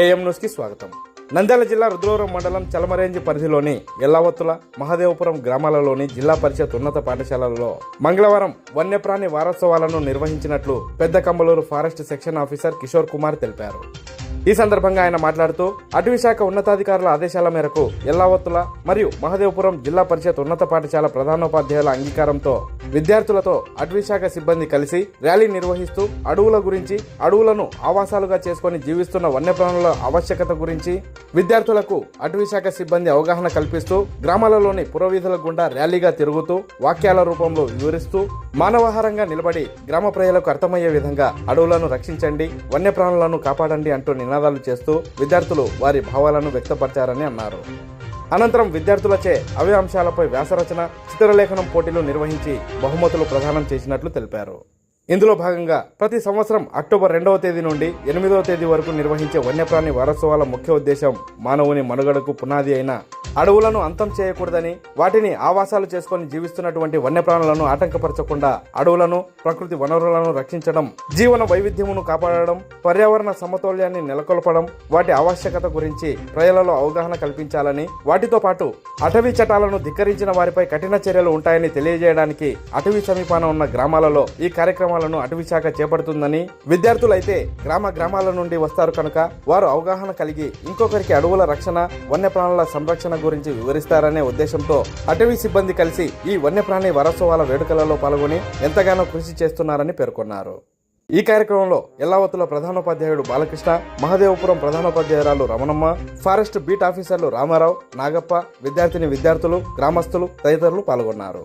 AM న్యూస్కి స్వాగతం. నంద్యాల జిల్లా రుద్రవరం మండలం చలమరేంజ్ పరిధిలోని ఎల్లవత్తుల మహదేవపురం గ్రామాలలోని జిల్లా పరిషత్ ఉన్నత పాఠశాలలో మంగళవారం వన్యప్రాణి వారోత్సవాలను నిర్వహించినట్లు Pedda Kambaluru forest section officer Kishore Kumar తెలిపారు. ఈ సందర్భంగా ఆయన మాట్లాడుతూ అటవీశాఖ ఉన్నతాధికారుల ఆదేశాల మేరకు ఎల్లావత్తుల మరియు మహదేవపురం జిల్లా పరిషత్ ఉన్నత పాఠశాల ప్రధానోపాధ్యాయుల అంగీకారంతో విద్యార్థులతో అటవీశాఖ సిబ్బంది కలిసి ర్యాలీ నిర్వహిస్తూ అడవుల గురించి అడవులను ఆవాసాలుగా చేసుకొని జీవిస్తున్న వన్యప్రాణుల ఆవశ్యకత గురించి విద్యార్థులకు అటవీ శాఖ సిబ్బంది అవగాహన కల్పిస్తూ గ్రామాలలోని పురవీధుల గుండా ర్యాలీగా తిరుగుతూ వాక్యాల రూపంలో వివరిస్తూ మానవహారంగా నిలబడి గ్రామ ప్రజలకు అర్థమయ్యే విధంగా అడవులను రక్షించండి వన్యప్రాణులను కాపాడండి అంటూ నినాదాలు చేస్తూ విద్యార్థులు వారి భావాలను వ్యక్తపరిచారని అన్నారు. అనంతరం విద్యార్థులచే అవే అంశాలపై వ్యాసరచన చిత్రలేఖనం పోటీలు నిర్వహించి బహుమతులు ప్రదానం చేసినట్లు తెలిపారు. ఇందులో భాగంగా ప్రతి సంవత్సరం అక్టోబర్ రెండవ తేదీ నుండి ఎనిమిదవ తేదీ వరకు నిర్వహించే వన్యప్రాణి వారోత్సవాల ముఖ్య ఉద్దేశం మానవుని మనుగడకు పునాది అయిన అడవులను అంతం చేయకూడదని వాటిని ఆవాసాలు చేసుకొని జీవిస్తున్నటువంటి వన్యప్రాణులను ఆటంకపరచకుండా అడవులను ప్రకృతి వనరులను రక్షించడం జీవన వైవిధ్యమును కాపాడడం పర్యావరణ సమతౌల్యాన్ని నెలకొల్పడం వాటి ఆవశ్యకత గురించి ప్రజలలో అవగాహన కల్పించాలని వాటితో పాటు అటవీ చట్టాలను ధిక్కరించిన వారిపై కఠిన చర్యలు ఉంటాయని తెలియజేయడానికి అటవీ సమీపాన ఉన్న గ్రామాలలో ఈ కార్యక్రమాలను అటవీ శాఖ చేపడుతుందని విద్యార్థులైతే గ్రామ గ్రామాల నుండి వస్తారు కనుక వారు అవగాహన కలిగి ఇంకొకరికి అడవుల రక్షణ వన్యప్రాణుల సంరక్షణ గురించి వివరిస్తారనే ఉద్దేశంతో అటవీ సిబ్బంది కలిసి ఈ వన్యప్రాణి వారోత్సవాల వేడుకలలో పాల్గొని ఎంతగానో కృషి చేస్తున్నారని పేర్కొన్నారు. ఈ కార్యక్రమంలో ఎల్లావతుల ప్రధానోపాధ్యాయుడు బాలకృష్ణ మహదేవపురం ప్రధానోపాధ్యాయురాలు రమణమ్మ ఫారెస్ట్ బీట్ ఆఫీసర్లు రామారావు నాగప్ప విద్యార్థిని విద్యార్థులు గ్రామస్తులు తదితరులు పాల్గొన్నారు.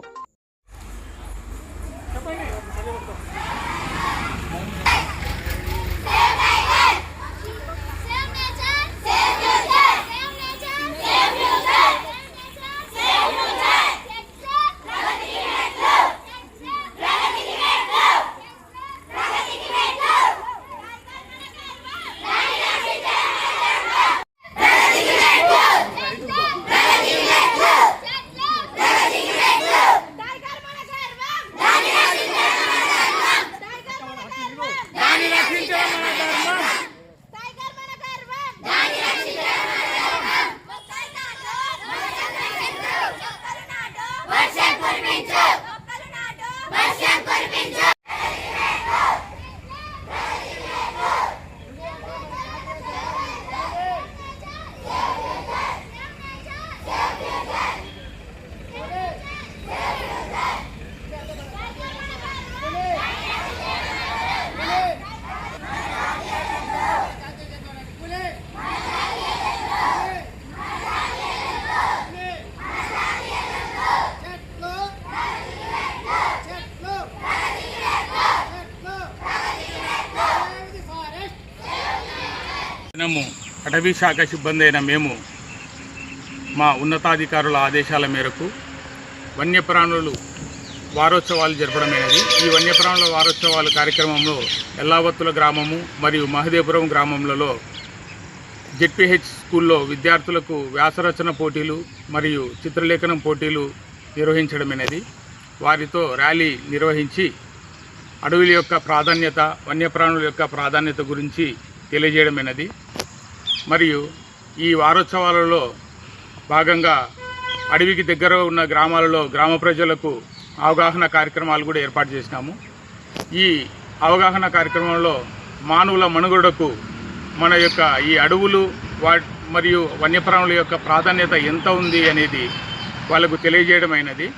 ¡Ay, la gente va a దినము అటవీ శాఖ సిబ్బంది అయిన మేము మా ఉన్నతాధికారుల ఆదేశాల మేరకు వన్యప్రాణులు వారోత్సవాలు జరపడమైనది. ఈ వన్యప్రాణుల వారోత్సవాల కార్యక్రమంలో ఎల్లావత్తుల గ్రామము మరియు మహదేపురం గ్రామములలో జెడ్పీహెచ్ స్కూల్లో విద్యార్థులకు వ్యాసరచన పోటీలు మరియు చిత్రలేఖనం పోటీలు నిర్వహించడమైనది. వారితో ర్యాలీ నిర్వహించి అడవుల యొక్క ప్రాధాన్యత వన్యప్రాణుల యొక్క ప్రాధాన్యత గురించి తెలియజేయడమైనది. మరియు ఈ వారోత్సవాలలో భాగంగా అడవికి దగ్గర ఉన్న గ్రామాలలో గ్రామ ప్రజలకు అవగాహన కార్యక్రమాలు కూడా ఏర్పాటు చేసినాము. ఈ అవగాహన కార్యక్రమంలో మానవుల మనుగడకు మన యొక్క ఈ అడవులు వా మరియు వన్యప్రాణుల యొక్క ప్రాధాన్యత ఎంత ఉంది అనేది వాళ్ళకు తెలియజేయడమైనది.